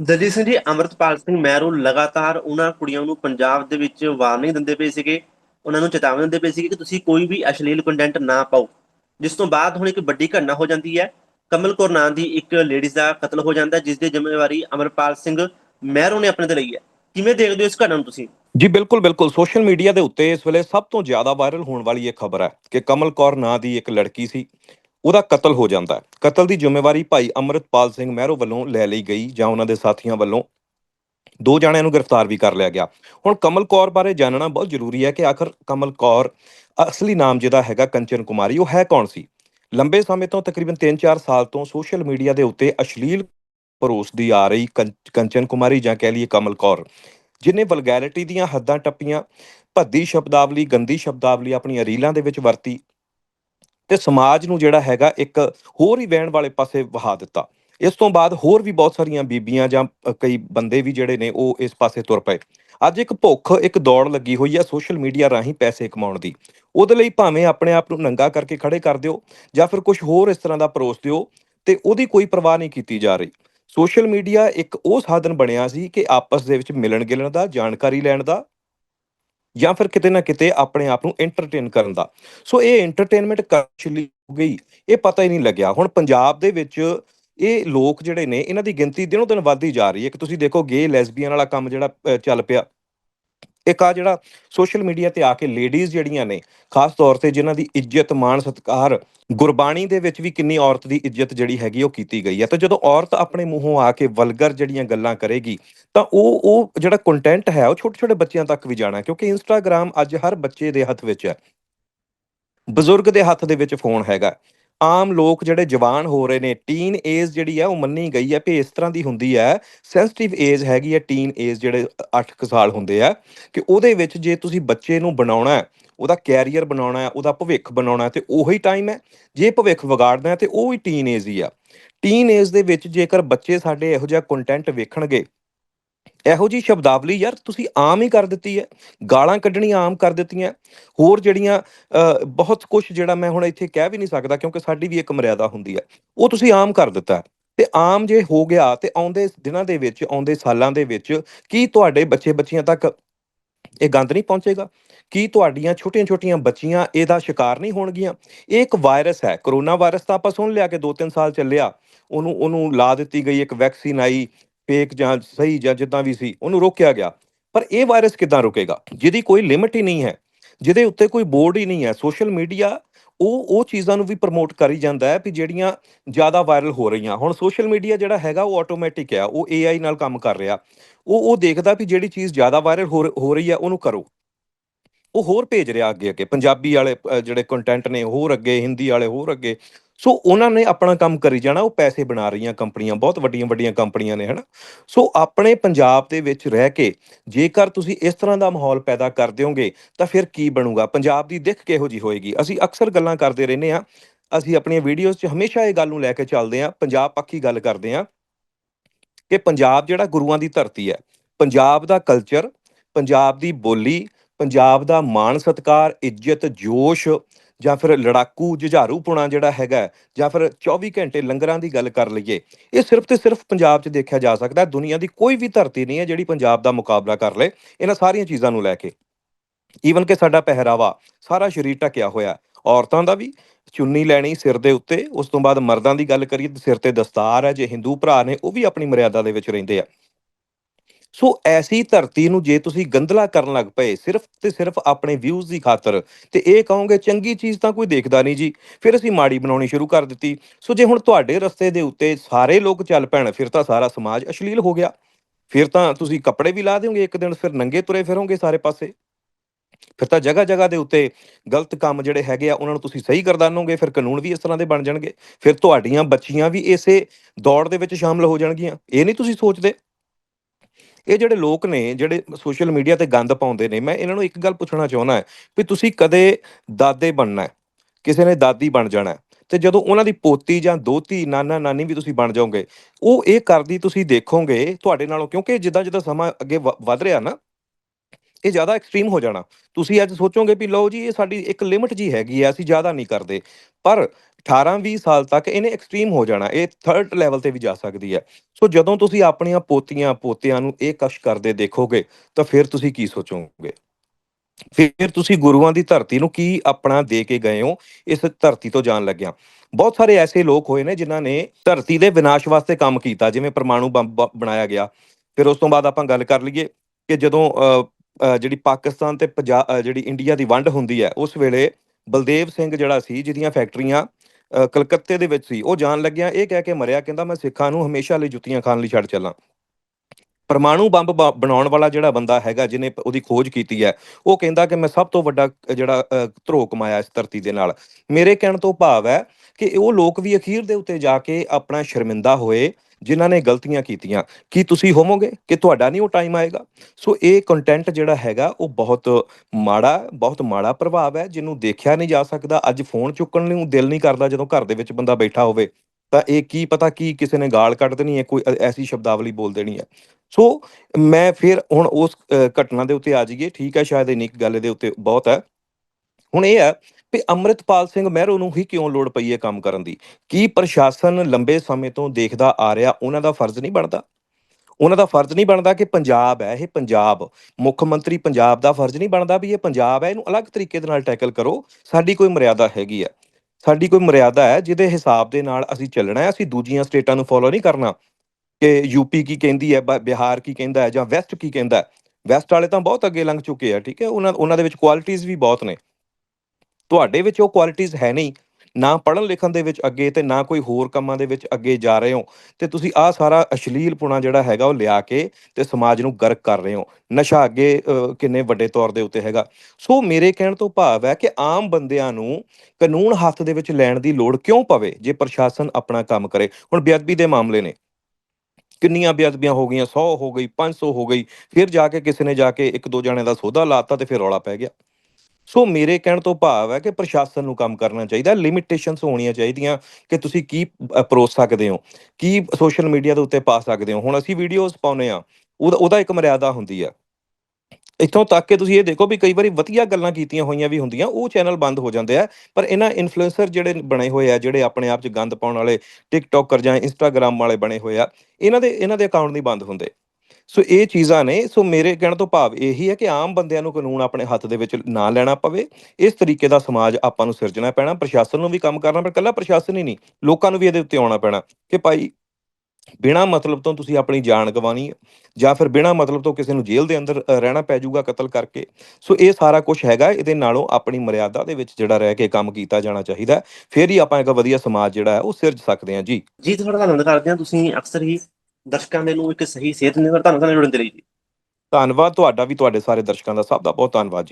ਦਲਜੀਤ ਸਿੰਘ ਜੀ ਅਮਰਤਪਾਲ ਸਿੰਘ ਮਹਿਰੂ ਲਗਾਤਾਰ ਉਹਨਾਂ ਕੁੜੀਆਂ ਨੂੰ ਪੰਜਾਬ ਦੇ ਵਿੱਚ ਵਾਰਨਿੰਗ ਦਿੰਦੇ ਪਏ ਸੀਗੇ ਉਹਨਾਂ ਨੂੰ ਚੇਤਾਵਨੀ ਦਿੰਦੇ ਪਏ ਸੀਗੇ ਕਿ ਤੁਸੀਂ ਕੋਈ ਵੀ ਅਸ਼ਲੀਲ ਕੰਟੈਂਟ ਨਾ ਪਾਓ। ਜਿਸ ਤੋਂ ਬਾਅਦ ਹੁਣ ਇੱਕ ਵੱਡੀ ਘਟਨਾ ਹੋ ਜਾਂਦੀ ਹੈ। ਕਮਲ ਕੌਰ ਨਾਂ ਦੀ ਇੱਕ ਲੇਡੀਜ਼ ਦਾ ਕਤਲ ਹੋ ਜਾਂਦਾ ਹੈ, ਜਿਸ ਦੀ ਜ਼ਿੰਮੇਵਾਰੀ ਅਮਰਪਾਲ ਸਿੰਘ ਮਹਿਰੂ ਨੇ ਆਪਣੇ ਤੇ ਲਈ ਹੈ। ਕਿਵੇਂ ਦੇਖਦੇ ਹੋ ਇਸ ਘਟਨਾ ਨੂੰ ਤੁਸੀਂ? ਜੀ ਬਿਲਕੁਲ ਬਿਲਕੁਲ। ਸੋਸ਼ਲ ਮੀਡੀਆ ਦੇ ਉੱਤੇ ਇਸ ਵੇਲੇ ਸਭ ਤੋਂ ਜ਼ਿਆਦਾ ਵਾਇਰਲ ਹੋਣ ਵਾਲੀ ਇਹ ਖਬਰ ਹੈ ਕਿ ਕਮਲ ਕੌਰ ਨਾਂ ਦੀ ਇੱਕ ਲੜਕੀ ਸੀ। ਉਹਦਾ ਕਤਲ ਹੋ ਜਾਂਦਾ ਹੈ। ਕਤਲ ਦੀ ਜ਼ਿੰਮੇਵਾਰੀ ਭਾਈ ਅਮਰਿਤਪਾਲ ਸਿੰਘ ਮਹਿਰੋ ਵੱਲੋਂ ਲੈ ਲਈ ਗਈ ਜਾਂ ਉਹਨਾਂ ਦੇ ਸਾਥੀਆਂ ਵੱਲੋਂ। ਦੋ ਜਣਿਆਂ ਨੂੰ ਗ੍ਰਿਫਤਾਰ ਵੀ ਕਰ ਲਿਆ ਗਿਆ। ਹੁਣ ਕਮਲ ਕੌਰ ਬਾਰੇ ਜਾਣਨਾ ਬਹੁਤ ਜ਼ਰੂਰੀ ਹੈ ਕਿ ਆਖਰ ਕਮਲ ਕੌਰ ਅਸਲੀ ਨਾਮ ਜਿਹਦਾ ਹੈਗਾ ਕੰਚਨ ਕੁਮਾਰੀ, ਉਹ ਹੈ ਕੌਣ ਸੀ? ਲੰਬੇ ਸਮੇਂ ਤੋਂ ਤਕਰੀਬਨ 3-4 ਸਾਲ ਤੋਂ ਸੋਸ਼ਲ ਮੀਡੀਆ ਦੇ ਉੱਤੇ ਅਸ਼ਲੀਲ ਪਰੋਸਦੀ ਆ ਰਹੀ ਕੰਚਨ ਕੁਮਾਰੀ ਜਾਂ ਕਹਿ ਲਈਏ ਕਮਲ ਕੌਰ ਜਿਨੇ ਵਲਗੈਰਿਟੀ ਦੀਆਂ ਹੱਦਾਂ ਟੱਪੀਆਂ, ਭੱਦੀ ਸ਼ਬਦਾਵਲੀ, ਗੰਦੀ ਸ਼ਬਦਾਵਲੀ ਆਪਣੀਆਂ ਰੀਲਾਂ ਦੇ ਵਿੱਚ ਵਰਤੀ ਤੇ ਸਮਾਜ ਨੂੰ ਜਿਹੜਾ ਹੈਗਾ ਇੱਕ ਹੋਰ ਹੀ ਵਹਿਣ ਵਾਲੇ ਪਾਸੇ ਵਹਾ ਦਿੱਤਾ। ਇਸ ਤੋਂ ਬਾਅਦ ਹੋਰ ਵੀ ਬਹੁਤ ਸਾਰੀਆਂ ਬੀਬੀਆਂ ਜਾਂ ਕਈ ਬੰਦੇ ਵੀ ਜਿਹੜੇ ਨੇ ਉਹ ਇਸ ਪਾਸੇ ਤੁਰ ਪਏ। ਅੱਜ ਇੱਕ ਭੁੱਖ, ਇੱਕ ਦੌੜ ਲੱਗੀ ਹੋਈ ਆ ਸੋਸ਼ਲ ਮੀਡੀਆ ਰਾਹੀਂ ਪੈਸੇ ਕਮਾਉਣ ਦੀ। ਉਹਦੇ ਲਈ ਭਾਵੇਂ ਆਪਣੇ ਆਪ ਨੂੰ ਨੰਗਾ ਕਰਕੇ ਖੜੇ ਕਰ ਦਿਓ ਜਾਂ ਫਿਰ ਕੁਝ ਹੋਰ ਇਸ ਤਰ੍ਹਾਂ ਦਾ ਪਰੋਸ ਦਿਓ ਤੇ ਉਹਦੀ ਕੋਈ ਪਰਵਾਹ ਨਹੀਂ ਕੀਤੀ ਜਾ ਰਹੀ। ਸੋਸ਼ਲ ਮੀਡੀਆ ਇੱਕ ਉਹ ਸਾਧਨ ਬਣਿਆ ਸੀ ਕਿ ਆਪਸ ਦੇ ਵਿੱਚ ਮਿਲਣ ਗਿਲਣ ਦਾ, ਜਾਣਕਾਰੀ ਲੈਣ ਦਾ ਜਾਂ ਫਿਰ ਕਿਤੇ ਨਾ ਕਿਤੇ ਆਪਣੇ ਆਪ ਨੂੰ ਐਂਟਰਟੇਨ ਕਰਨ ਦਾ। ਸੋ ਇਹ ਐਂਟਰਟੇਨਮੈਂਟ ਕਚਲੀ ਹੋ ਗਈ। ਇਹ ਪਤਾ ਹੀ ਨਹੀਂ ਲੱਗਿਆ। ਹੁਣ ਪੰਜਾਬ ਦੇ ਵਿੱਚ ਇਹ ਲੋਕ ਜਿਹੜੇ ਨੇ, ਇਹਨਾਂ ਦੀ ਗਿਣਤੀ ਦਿਨੋਂ ਦਿਨ ਵੱਧਦੀ ਜਾ ਰਹੀ ਹੈ। ਕਿ ਤੁਸੀਂ ਦੇਖੋ ਗੇ ਲੈਸਬੀਅਨ ਵਾਲਾ ਕੰਮ ਜਿਹੜਾ ਚੱਲ ਪਿਆ। ਇੱਕ ਆ ਜਿਹੜਾ ਸੋਸ਼ਲ ਮੀਡੀਆ ਤੇ ਆ ਕੇ ਲੇਡੀਜ਼ ਜਿਹੜੀਆਂ ਨੇ, ਖਾਸ ਤੌਰ ਤੇ ਜਿਨ੍ਹਾਂ ਦੀ ਇੱਜ਼ਤ, ਮਾਣ, ਸਤਿਕਾਰ, ਗੁਰਬਾਣੀ ਦੇ ਵਿੱਚ ਵੀ ਕਿੰਨੀ ਔਰਤ ਦੀ ਇੱਜ਼ਤ ਜਿਹੜੀ ਹੈਗੀ ਉਹ ਕੀਤੀ ਗਈ ਹੈ। ਤੇ ਜਦੋਂ ਔਰਤ ਆਪਣੇ ਮੂੰਹੋਂ ਆ ਕੇ ਵਲਗਰ ਜਿਹੜੀਆਂ ਗੱਲਾਂ ਕਰੇਗੀ, ਤਾਂ ਉਹ ਉਹ ਜਿਹੜਾ ਕੰਟੈਂਟ ਹੈ ਉਹ ਛੋਟੇ ਛੋਟੇ ਬੱਚਿਆਂ ਤੱਕ ਵੀ ਜਾਣਾ, ਕਿਉਂਕਿ ਇੰਸਟਾਗ੍ਰam ਅੱਜ ਹਰ ਬੱਚੇ ਦੇ ਹੱਥ ਵਿੱਚ ਹੈ। ਬਜ਼ੁਰਗ ਦੇ ਹੱਥ ਦੇ ਵਿੱਚ ਫੋਨ ਹੈਗਾ। ਆਮ ਲੋਕ ਜਿਹੜੇ ਜਵਾਨ ਹੋ ਰਹੇ ਨੇ ਟੀਨ ਏਜ ਜਿਹੜੀ ਹੈ ਉਹ ਮੰਨੀ ਗਈ ਹੈ ਕਿ ਇਸ ਤਰ੍ਹਾਂ ਦੀ ਹੁੰਦੀ ਹੈ ਸੈਂਸਿਟਿਵ ਏਜ ਹੈਗੀ ਹੈ ਟੀਨ ਏਜ ਜਿਹੜੇ 8 ਸਾਲ ਹੁੰਦੇ ਆ, ਕਿ ਉਹਦੇ ਵਿੱਚ ਜੇ ਤੁਸੀਂ ਬੱਚੇ ਨੂੰ ਬਣਾਉਣਾ ਹੈ, ਉਹਦਾ ਕੈਰੀਅਰ ਬਣਾਉਣਾ ਹੈ, ਉਹਦਾ ਭਵਿੱਖ ਬਣਾਉਣਾ ਹੈ, ਤੇ ਉਹੀ ਟਾਈਮ ਹੈ, ਜੇ ਭਵਿੱਖ ਵਿਗਾੜਨਾ ਹੈ ਤੇ ਉਹ ਵੀ ਟੀਨ ਏਜ ਹੀ ਆ। ਟੀਨ ਏਜ ਦੇ ਵਿੱਚ ਜੇਕਰ ਬੱਚੇ ਸਾਡੇ ਇਹੋ ਜਿਹਾ ਕੰਟੈਂਟ ਵੇਖਣਗੇ ਇਹੋ ਜੀ ਸ਼ਬਦਾਵਲੀ ਯਾਰ ਤੁਸੀਂ ਆਮ ਹੀ ਕਰ ਦਿੱਤੀ ਹੈ ਗਾਲਾਂ ਕੱਢਣੀਆਂ ਆਮ ਕਰ ਦਿੱਤੀਆਂ ਹੋਰ ਜਿਹੜੀਆਂ ਅ, ਬਹੁਤ ਕੁਝ ਜਿਹੜਾ ਮੈਂ ਹੁਣ ਇੱਥੇ ਕਹਿ ਵੀ ਨਹੀਂ ਸਕਦਾ ਕਿਉਂਕਿ ਸਾਡੀ ਵੀ ਇੱਕ ਮਰਿਆਦਾ ਹੁੰਦੀ ਹੈ ਉਹ ਤੁਸੀਂ ਆਮ ਕਰ ਦਿੱਤਾ ਹੈ। ਤੇ ਆਮ ਜੇ ਹੋ ਗਿਆ ਤੇ ਆਉਂਦੇ ਦਿਨਾਂ ਦੇ ਵਿੱਚ ਆਉਂਦੇ ਸਾਲਾਂ ਦੇ ਵਿੱਚ ਕੀ ਤੁਹਾਡੇ ਬੱਚੇ ਬੱਚੀਆਂ ਤੱਕ ਇਹ ਗੰਦ ਨਹੀਂ ਪਹੁੰਚੇਗਾ ਕੀ ਤੁਹਾਡੀਆਂ ਛੋਟੀਆਂ-ਛੋਟੀਆਂ ਬੱਚੀਆਂ ਇਹਦਾ ਸ਼ਿਕਾਰ ਨਹੀਂ ਹੋਣਗੀਆਂ ਇਹ ਇੱਕ ਵਾਇਰਸ ਹੈ ਕਰੋਨਾ ਵਾਇਰਸ ਤਾਂ ਆਪਾਂ ਸੁਣ ਲਿਆ ਕਿ 2-3 ਸਾਲ ਚੱਲਿਆ ਉਹਨੂੰ ਉਹਨੂੰ ਲਾ ਦਿੱਤੀ ਗਈ ਇੱਕ ਵੈਕਸੀਨ ਆਈ ਪੇਕ ਜਾਂ ਸਹੀ ਜਾਂ ਜਿੱਦਾਂ ਵੀ ਸੀ, ਉਹਨੂੰ ਰੋਕਿਆ ਗਿਆ। ਪਰ ਇਹ ਵਾਇਰਸ ਕਿੱਦਾਂ ਰੁਕੇਗਾ? ਜਿਹਦੀ ਕੋਈ ਲਿਮਿਟ ਹੀ ਨਹੀਂ ਹੈ, ਜਿਹਦੇ ਉੱਤੇ ਕੋਈ ਬੋਰਡ ਹੀ ਨਹੀਂ ਹੈ ਸੋਸ਼ਲ ਮੀਡੀਆ ਉਹ ਉਹ ਚੀਜ਼ਾਂ ਨੂੰ ਵੀ ਪ੍ਰਮੋਟ ਕਰੀ ਜਾਂਦਾ ਹੈ ਵੀ ਜਿਹੜੀਆਂ ਜ਼ਿਆਦਾ ਵਾਇਰਲ ਹੋ ਰਹੀਆਂ। ਹੁਣ ਸੋਸ਼ਲ ਮੀਡੀਆ ਜਿਹੜਾ ਹੈਗਾ, ਉਹ ਆਟੋਮੈਟਿਕ ਆ ਉਹ AI ਨਾਲ ਕੰਮ ਕਰ ਰਿਹਾ। ਉਹ ਉਹ ਦੇਖਦਾ ਵੀ ਜਿਹੜੀ ਚੀਜ਼ ਜ਼ਿਆਦਾ ਵਾਇਰਲ ਹੋ ਹੋ ਰਹੀ ਹੈ, ਉਹਨੂੰ ਕਰੋ। ਉਹ ਹੋਰ ਭੇਜ ਰਿਹਾ ਅੱਗੇ ਅੱਗੇ। ਪੰਜਾਬੀ ਵਾਲੇ ਜਿਹੜੇ ਕੰਟੈਂਟ ਨੇ ਹੋਰ ਅੱਗੇ, ਹਿੰਦੀ ਵਾਲੇ ਹੋਰ ਅੱਗੇ। ਸੋ ਉਹਨਾਂ ਨੇ ਆਪਣਾ ਕੰਮ ਕਰੀ ਜਾਣਾ, ਉਹ ਪੈਸੇ ਬਣਾ ਰਹੀਆਂ ਕੰਪਨੀਆਂ, ਬਹੁਤ ਵੱਡੀਆਂ ਵੱਡੀਆਂ ਕੰਪਨੀਆਂ ਨੇ, ਹਨਾ। ਸੋ ਆਪਣੇ ਪੰਜਾਬ ਦੇ ਵਿੱਚ ਰਹਿ ਕੇ, ਜੇਕਰ ਤੁਸੀਂ ਇਸ ਤਰ੍ਹਾਂ ਦਾ ਮਾਹੌਲ ਪੈਦਾ ਕਰ ਦਿਓਗੇ, ਤਾਂ ਫਿਰ ਕੀ ਬਣੂਗਾ? ਪੰਜਾਬ ਦੀ ਦਿੱਖ ਕਿਹੋ ਜੀ ਹੋਏਗੀ? ਅਸੀਂ ਅਕਸਰ ਗੱਲਾਂ ਕਰਦੇ ਰਹਿੰਦੇ ਆ ਅਸੀਂ ਆਪਣੀਆਂ ਵੀਡੀਓਜ਼ 'ਚ ਹਮੇਸ਼ਾ ਇਹ ਗੱਲ ਨੂੰ ਲੈ ਕੇ ਚੱਲਦੇ ਆ ਪੰਜਾਬ ਪੱਖੀ ਗੱਲ ਕਰਦੇ ਆ ਕਿ ਪੰਜਾਬ ਜਿਹੜਾ ਗੁਰੂਆਂ ਦੀ ਧਰਤੀ ਹੈ, ਪੰਜਾਬ ਦਾ ਕਲਚਰ ਪੰਜਾਬ ਦੀ ਬੋਲੀ ਪੰਜਾਬ ਦਾ ਮਾਣ, ਸਤਕਾਰ, ਇੱਜ਼ਤ, ਜੋਸ਼ ਜਾਂ ਫਿਰ ਲੜਾਕੂ ਜੁਝਾਰੂਪੁਣਾ ਜਿਹੜਾ ਹੈਗਾ ਜਾਂ ਫਿਰ 24 ਘੰਟੇ ਲੰਗਰਾਂ ਦੀ ਗੱਲ ਕਰ ਲਈਏ, ਇਹ ਸਿਰਫ ਤੇ ਸਿਰਫ ਪੰਜਾਬ 'ਚ ਦੇਖਿਆ ਜਾ ਸਕਦਾ ਹੈ। ਦੁਨੀਆ ਦੀ ਕੋਈ ਵੀ ਧਰਤੀ ਨਹੀਂ ਹੈ ਜਿਹੜੀ ਪੰਜਾਬ ਦਾ ਮੁਕਾਬਲਾ ਕਰ ਲੇ, ਇਹਨਾਂ ਸਾਰੀਆਂ ਚੀਜ਼ਾਂ ਨੂੰ ਲੈ ਕੇ। ਈਵਨ ਕਿ ਸਾਡਾ ਪਹਿਰਾਵਾ, ਸਾਰਾ ਸਰੀਰ ਢਕਿਆ ਹੋਇਆ ਔਰਤਾਂ ਦਾ ਵੀ ਚੁੰਨੀ ਲੈਣੀ ਸਿਰ ਦੇ ਉੱਤੇ, ਉਸ ਤੋਂ ਬਾਅਦ ਮਰਦਾਂ ਦੀ ਗੱਲ ਕਰੀਏ, ਸਿਰ ਤੇ ਦਸਤਾਰ ਹੈ, ਜੇ ਹਿੰਦੂ ਭਰਾ ਨੇ, ਉਹ ਵੀ ਆਪਣੀ ਮਰਿਆਦਾ ਦੇ ਵਿੱਚ ਰਹਿੰਦੇ ਆ। ਸੋ ਐਸੀ ਧਰਤੀ ਨੂੰ ਜੇ ਤੁਸੀਂ ਗੰਦਲਾ ਕਰਨ ਲੱਗ ਪਏ, ਸਿਰਫ ਤੇ ਸਿਰਫ ਆਪਣੇ ਵਿਊਜ਼ ਦੀ ਖਾਤਰ, ਤੇ ਇਹ ਕਹੋਗੇ ਚੰਗੀ ਚੀਜ਼ ਤਾਂ ਕੋਈ ਦੇਖਦਾ ਨਹੀਂ ਜੀ। ਫਿਰ ਅਸੀਂ ਮਾੜੀ ਬਣਾਉਣੀ ਸ਼ੁਰੂ ਕਰ ਦਿੱਤੀ। ਸੋ ਜੇ ਹੁਣ ਤੁਹਾਡੇ ਰਸਤੇ ਦੇ ਉੱਤੇ ਸਾਰੇ ਲੋਕ ਚੱਲ ਪੈਣ, ਫਿਰ ਤਾਂ ਸਾਰਾ ਸਮਾਜ ਅਸ਼ਲੀਲ ਹੋ ਗਿਆ। ਫਿਰ ਤਾਂ ਤੁਸੀਂ ਕੱਪੜੇ ਵੀ ਲਾ ਦਿਓਗੇ ਇੱਕ ਦਿਨ, ਫਿਰ ਨੰਗੇ ਤੁਰੇ ਫਿਰੋਗੇ ਸਾਰੇ ਪਾਸੇ। ਫਿਰ ਤਾਂ ਜਗ੍ਹਾ ਜਗ੍ਹਾ ਦੇ ਉੱਤੇ ਗਲਤ ਕੰਮ ਜਿਹੜੇ ਹੈਗੇ ਆ, ਉਹਨਾਂ ਨੂੰ ਤੁਸੀਂ ਸਹੀ ਕਰ ਕਰਦਾਨੋਗੇ ਫਿਰ ਕਾਨੂੰਨ ਵੀ ਇਸ ਤਰ੍ਹਾਂ ਦੇ ਬਣ ਜਾਣਗੇ। ਫਿਰ ਤੁਹਾਡੀਆਂ ਬੱਚੀਆਂ ਵੀ ਇਸੇ ਦੌੜ ਦੇ ਵਿੱਚ ਸ਼ਾਮਲ ਹੋ ਜਾਣਗੀਆਂ। ਇਹ ਨਹੀਂ ਤੁਸੀਂ ਸੋਚਦੇ। ਇਹ ਜਿਹੜੇ ਲੋਕ ਨੇ, ਜਿਹੜੇ ਸੋਸ਼ਲ ਮੀਡੀਆ ਤੇ ਗੰਦ ਪਾਉਂਦੇ ਨੇ, ਮੈਂ ਇਹਨਾਂ ਨੂੰ ਇੱਕ ਗੱਲ ਪੁੱਛਣਾ ਚਾਹੁੰਦਾ ਹੈ ਵੀ ਤੁਸੀਂ ਕਦੇ ਦਾਦੇ ਬਣਨਾ ਹੈ? ਕਿਸੇ ਨੇ ਦਾਦੀ ਬਣ ਜਾਣਾ ਹੈ? ਤੇ ਜਦੋਂ ਉਹਨਾਂ ਦੀ ਪੋਤੀ ਜਾਂ ਦੋਤੀ ਨਾਨਾ, ਨਾਨੀ ਵੀ ਤੁਸੀਂ ਬਣ ਜਾਓਗੇ, ਉਹ ਇਹ ਕਰਦੀ ਤੁਸੀਂ ਦੇਖੋਗੇ ਤੁਹਾਡੇ ਨਾਲੋਂ, ਕਿਉਂਕਿ ਜਿੱਦਾਂ ਜਿੱਦਾਂ ਸਮਾਂ ਅੱਗੇ ਵ- ਵੱਧ ਰਿਹਾ ਨਾ, ਇਹ ਜ਼ਿਆਦਾ ਐਕਸਟ੍ਰੀਮ ਹੋ ਜਾਣਾ। ਤੁਸੀਂ ਅੱਜ ਸੋਚੋਗੇ ਵੀ ਲਓ ਜੀ, ਇਹ ਸਾਡੀ ਇੱਕ ਲਿਮਿਟ ਜੀ ਹੈਗੀ ਆ ਅਸੀਂ ਜ਼ਿਆਦਾ ਨਹੀਂ ਕਰਦੇ। ਪਰ 18-20 ਸਾਲ ਤੱਕ ਇਹਨੇ ਐਕਸਟ੍ਰੀਮ ਹੋ ਜਾਣਾ, ਇਹ ਥਰਡ ਲੈਵਲ ਤੇ ਵੀ ਜਾ ਸਕਦੀ ਹੈ। ਸੋ ਜਦੋਂ ਤੁਸੀਂ ਆਪਣੀਆਂ ਪੋਤੀਆਂ, ਪੋਤਿਆਂ ਨੂੰ ਇਹ ਕਸ਼ ਕਰਦੇ ਦੇਖੋਗੇ, ਤਾਂ ਫਿਰ ਤੁਸੀਂ ਕੀ ਸੋਚੋਗੇ? ਫਿਰ ਤੁਸੀਂ ਗੁਰੂਆਂ ਦੀ ਧਰਤੀ ਨੂੰ ਕੀ ਆਪਣਾ ਦੇ ਕੇ ਗਏ ਹੋ, ਇਸ ਧਰਤੀ ਤੋਂ ਜਾਣ ਲੱਗਿਆ। ਬਹੁਤ ਸਾਰੇ ਐਸੇ ਲੋਕ ਹੋਏ ਨੇ ਜਿਨ੍ਹਾਂ ਨੇ ਧਰਤੀ ਦੇ ਵਿਨਾਸ਼ ਵਾਸਤੇ ਕੰਮ ਕੀਤਾ, ਜਿਵੇਂ ਪਰਮਾਣੂ ਬੰਬ ਬ- ਬਣਾਇਆ ਗਿਆ। ਫਿਰ ਉਸ ਤੋਂ ਬਾਅਦ ਆਪਾਂ ਗੱਲ ਕਰ ਲਈਏ ਕਿ ਜਦੋਂ ਜਿਹੜੀ ਪਾਕਿਸਤਾਨ ਤੇ ਪੰਜਾ- ਜਿਹੜੀ ਇੰਡੀਆ ਦੀ ਵੰਡ ਹੁੰਦੀ ਹੈ, ਉਸ ਵੇਲੇ ਬਲਦੇਵ ਸਿੰਘ ਜਿਹੜਾ ਸੀ, ਜਿਹਦੀਆਂ ਫੈਕਟਰੀਆਂ ਕਲਕੱਤੇ ਦੇ ਵਿੱਚ ਸੀ। ਉਹ ਜਾਣ ਲੱਗਿਆ ਇਹ ਕਹਿ ਕੇ ਮਰਿਆ ਕਹਿੰਦਾ ਮੈਂ ਸਿੱਖਾਂ ਨੂੰ ਹਮੇਸ਼ਾ ਲਈ ਜੁੱਤੀਆਂ ਖਾਣ ਲਈ ਛੱਡ ਚੱਲਾਂ। ਪਰਮਾਣੂ ਬੰਬ ਬ- ਬਣਾਉਣ ਵਾਲਾ ਜਿਹੜਾ ਬੰਦਾ ਹੈਗਾ ਜਿਹਨੇ ਉਹਦੀ ਖੋਜ ਕੀਤੀ ਹੈ ਉਹ ਕਹਿੰਦਾ ਕਿ ਮੈਂ ਸਭ ਤੋਂ ਵੱਡਾ ਜਿਹੜਾ ਅ, ਧਰੋ ਕਮਾਇਆ ਇਸ ਧਰਤੀ ਦੇ ਨਾਲ। ਮੇਰੇ ਕਹਿਣ ਤੋਂ ਭਾਵ ਹੈ ਕਿ ਉਹ ਲੋਕ ਵੀ ਅਖੀਰ ਦੇ ਉੱਤੇ ਜਾ ਕੇ ਆਪਣਾ ਸ਼ਰਮਿੰਦਾ ਹੋਏ ਜਿਨ੍ਹਾਂ ਨੇ ਗਲਤੀਆਂ ਕੀਤੀਆਂ, ਕੀ ਤੁਸੀਂ ਹੋਵੋਗੇ ਕਿ ਤੁਹਾਡਾ ਨਹੀਂ ਉਹ ਟਾਈਮ ਆਏਗਾ? ਸੋ ਇਹ ਕੰਟੈਂਟ ਜਿਹੜਾ ਹੈਗਾ, ਉਹ ਬਹੁਤ ਮਾੜਾ ਬਹੁਤ ਮਾੜਾ ਪ੍ਰਭਾਵ ਹੈ, ਜਿਹਨੂੰ ਦੇਖਿਆ ਨਹੀਂ ਜਾ ਸਕਦਾ। ਅੱਜ ਫੋਨ ਚੁੱਕਣ ਨੂੰ ਦਿਲ ਨਹੀਂ ਕਰਦਾ ਜਦੋਂ ਘਰ ਦੇ ਵਿੱਚ ਬੰਦਾ ਬੈਠਾ ਹੋਵੇ। ਤਾਂ ਇਹ ਕੀ ਪਤਾ ਕੀ ਕਿਸੇ ਨੇ ਗਾਲ ਕੱਢ ਦੇਣੀ ਹੈ, ਕੋਈ ਐਸੀ ਸ਼ਬਦਾਵਲੀ ਬੋਲ ਦੇਣੀ ਹੈ। ਸੋ ਮੈਂ ਫਿਰ ਹੁਣ ਉਸ ਘਟਨਾ ਦੇ ਉੱਤੇ ਆ ਜਾਈਏ। ਠੀਕ ਹੈ, ਸ਼ਾਇਦ ਇੰਨੀ ਕੁ ਗੱਲ ਦੇ ਉੱਤੇ ਬਹੁਤ ਹੈ। ਹੁਣ ਇਹ ਹੈ ਵੀ ਅੰਮ੍ਰਿਤਪਾਲ ਸਿੰਘ ਮਹਿਰੋ ਨੂੰ ਹੀ ਕਿਉਂ ਲੋੜ ਪਈ ਹੈ ਕੰਮ ਕਰਨ ਦੀ? ਕੀ ਪ੍ਰਸ਼ਾਸਨ ਲੰਬੇ ਸਮੇਂ ਤੋਂ ਦੇਖਦਾ ਆ ਰਿਹਾ, ਉਹਨਾਂ ਦਾ ਫਰਜ਼ ਨਹੀਂ ਬਣਦਾ? ਉਹਨਾਂ ਦਾ ਫਰਜ਼ ਨਹੀਂ ਬਣਦਾ ਕਿ ਪੰਜਾਬ ਹੈ, ਇਹ ਪੰਜਾਬ। ਮੁੱਖ ਮੰਤਰੀ ਪੰਜਾਬ ਦਾ ਫਰਜ਼ ਨਹੀਂ ਬਣਦਾ ਵੀ ਇਹ ਪੰਜਾਬ ਹੈ, ਇਹਨੂੰ ਅਲੱਗ ਤਰੀਕੇ ਦੇ ਨਾਲ ਟੈਕਲ ਕਰੋ। ਸਾਡੀ ਕੋਈ ਮਰਿਆਦਾ ਹੈਗੀ ਹੈ। ਸਾਡੀ ਕੋਈ ਮਰਿਆਦਾ ਹੈ ਜਿਹਦੇ ਹਿਸਾਬ ਦੇ ਨਾਲ ਅਸੀਂ ਚੱਲਣਾ ਹੈ, ਅਸੀਂ ਦੂਜੀਆਂ ਸਟੇਟਾਂ ਨੂੰ ਫੋਲੋ ਨਹੀਂ ਕਰਨਾ। ਕਿ ਯੂਪੀ ਕੀ ਕਹਿੰਦੀ ਹੈ, ਬ- ਬਿਹਾਰ ਕੀ ਕਹਿੰਦਾ ਹੈ ਜਾਂ ਵੈਸਟ ਕੀ ਕਹਿੰਦਾ ਹੈ? ਵੈਸਟ ਵਾਲੇ ਤਾਂ ਬਹੁਤ ਅੱਗੇ ਲੰਘ ਚੁੱਕੇ ਆ, ਠੀਕ ਹੈ? ਉਹਨਾਂ ਉਹਨਾਂ ਦੇ ਵਿੱਚ ਕੁਆਲਿਟੀਆਂ ਵੀ ਬਹੁਤ ਨੇ। ਤੁਹਾਡੇ ਵਿੱਚ ਉਹ ਕੁਆਲਿਟੀਆਂ ਹੈ ਨਹੀਂ। ਨਾ ਪੜ੍ਹਨ ਲਿਖਣ ਦੇ ਵਿੱਚ ਅੱਗੇ ਤੇ ਨਾ ਕੋਈ ਹੋਰ ਕੰਮਾਂ ਦੇ ਵਿੱਚ ਅੱਗੇ ਜਾ ਰਹੇ ਹੋ। ਤੇ ਤੁਸੀਂ ਆਹ ਸਾਰਾ ਅਸ਼ਲੀਲ ਪੁਣਾ ਜਿਹੜਾ ਹੈਗਾ ਉਹ ਲਿਆ ਕੇ ਤੇ ਸਮਾਜ ਨੂੰ ਗਰਕ ਕਰ ਰਹੇ ਹੋ। ਨਸ਼ਾ ਅੱਗੇ ਕਿੰਨੇ ਵੱਡੇ ਤੌਰ ਦੇ ਉੱਤੇ ਹੈਗਾ। ਸੋ ਮੇਰੇ ਕਹਿਣ ਤੋਂ ਭਾਵ ਹੈ ਕਿ ਆਮ ਬੰਦਿਆਂ ਨੂੰ ਕਾਨੂੰਨ ਹੱਥ ਦੇ ਵਿੱਚ ਲੈਣ ਦੀ ਲੋੜ ਕਿਉਂ ਪਵੇ, ਜੇ ਪ੍ਰਸ਼ਾਸਨ ਆਪਣਾ ਕੰਮ ਕਰੇ। ਹੁਣ ਬੇਅਦਬੀ ਦੇ ਮਾਮਲੇ ਨੇ। ਕਿੰਨੀਆਂ ਬੇਅਦਬੀਆਂ ਹੋ ਗਈਆਂ 100 ਹੋ ਗਈ 500 ਹੋ ਗਈ। ਫਿਰ ਜਾ ਕੇ ਕਿਸੇ ਨੇ ਜਾ ਕੇ ਇੱਕ ਦੋ ਜਣੇ ਦਾ ਸੌਦਾ ਲਾਤਾ ਤੇ ਫਿਰ ਰੌਲਾ ਪੈ ਗਿਆ। ਸੋ ਮੇਰੇ ਕਹਿਣ ਤੋਂ ਭਾਵ ਹੈ ਕਿ ਪ੍ਰਸ਼ਾਸਨ ਨੂੰ ਕੰਮ ਕਰਨਾ ਚਾਹੀਦਾ ਲਿਮਿਟੇਸ਼ਨਸ ਹੋਣੀਆਂ ਚਾਹੀਦੀਆਂ ਕਿ ਤੁਸੀਂ ਕੀ ਅ, ਪਰੋਸ ਸਕਦੇ ਹੋ ਕੀ ਸੋਸ਼ਲ ਮੀਡੀਆ ਦੇ ਉੱਤੇ ਪਾ ਸਕਦੇ ਹੋ। ਹੁਣ ਅਸੀਂ ਵੀਡੀਓਜ਼ ਪਾਉਨੇ ਆ ਉਹਦਾ ਉਹਦਾ ਇੱਕ ਮਰਿਆਦਾ ਹੁੰਦੀ ਹੈ ਇੱਥੋਂ ਤੱਕ ਕਿ ਤੁਸੀਂ ਇਹ ਦੇਖੋ ਵੀ ਕਈ ਵਾਰੀ ਵਧੀਆ ਗੱਲਾਂ ਕੀਤੀਆਂ ਹੋਈਆਂ ਵੀ ਹੁੰਦੀਆਂ ਉਹ ਚੈਨਲ ਬੰਦ ਹੋ ਜਾਂਦੇ ਆ ਪਰ ਇਹਨਾਂ ਇਨਫਲੂਐਂਸਰ ਜਿਹੜੇ ਬਣੇ ਹੋਏ ਆ ਜਿਹੜੇ ਆਪਣੇ ਆਪ 'ਚ ਗੰਦ ਪਾਉਣ ਵਾਲੇ ਟਿਕਟੋਕਰ ਜਾਂ ਇੰਸਟਾਗ੍ਰam ਵਾਲੇ ਬਣੇ ਹੋਏ ਆ ਇਹਨਾਂ ਦੇ ਇਹਨਾਂ ਦੇ ਅਕਾਊਂਟ ਨਹੀਂ ਬੰਦ ਹੁੰਦੇ। ਸੋ ਇਹ ਚੀਜ਼ਾਂ ਨੇ ਸੋ ਮੇਰੇ ਕਹਿਣ ਤੋਂ ਭਾਵ ਇਹੀ ਹੈ ਕਿ ਆਮ ਬੰਦਿਆਂ ਨੂੰ ਕਾਨੂੰਨ ਆਪਣੇ ਹੱਥ ਦੇ ਵਿੱਚ ਨਾ ਲੈਣਾ ਪਵੇ। ਇਸ ਤਰੀਕੇ ਦਾ ਸਮਾਜ ਆਪਾਂ ਨੂੰ ਸਿਰਜਣਾ ਪੈਣਾ, ਪ੍ਰਸ਼ਾਸਨ ਨੂੰ ਵੀ ਕੰਮ ਕਰਨਾ ਪਰ ਕੱਲਾ ਪ੍ਰਸ਼ਾਸਨ ਹੀ ਨਹੀਂ, ਲੋਕਾਂ ਨੂੰ ਵੀ ਇਹਦੇ ਉੱਤੇ ਆਉਣਾ ਪੈਣਾ ਕਿ ਭਾਈ ਬਿਨਾ ਮਤਲਬ ਤੋਂ ਤੁਸੀਂ ਆਪਣੀ ਜਾਨ ਗਵਾਣੀ ਜਾਂ ਫਿਰ ਬਿਨਾ ਮਤਲਬ ਤੋਂ ਕਿਸੇ ਨੂੰ ਜੇਲ੍ਹ ਦੇ ਅੰਦਰ ਰਹਿਣਾ ਪੈ ਜਾਊਗਾ ਕਤਲ ਕਰਕੇ। ਸੋ ਇਹ ਸਾਰਾ ਕੁਝ ਹੈਗਾ, ਇਹਦੇ ਨਾਲੋਂ ਆਪਣੀ ਮਰਿਆਦਾ ਦੇ ਵਿੱਚ ਜਿਹੜਾ ਰਹਿ ਕੇ ਕੰਮ ਕੀਤਾ ਜਾਣਾ ਚਾਹੀਦਾ ਫਿਰ ਹੀ ਆਪਾਂ ਇੱਕ ਵਧੀਆ ਸਮਾਜ ਜਿਹੜਾ ਹੈ, ਉਹ ਸਿਰਜ ਸਕਦੇ ਹਾਂ। ਜੀ। ਜੀ, ਤੁਹਾਡਾ ਧੰਨਵਾਦ ਕਰਦੇ ਹਾਂ। ਤੁਸੀਂ ਅਕਸਰ ਹੀ ਦਰਸ਼ਕਾਂ ਦੇ ਨੂੰ ਇੱਕ ਸਹੀ ਸੇਧ ਦਿੰਦੇ ਹੋ ਜੁੜਨ ਦੇ ਲਈ ਜੀ। ਧੰਨਵਾਦ, ਤੁਹਾਡਾ ਵੀ, ਤੁਹਾਡੇ ਸਾਰੇ ਦਰਸ਼ਕਾਂ ਦਾ ਸਭ ਦਾ ਬਹੁਤ ਧੰਨਵਾਦ ਜੀ।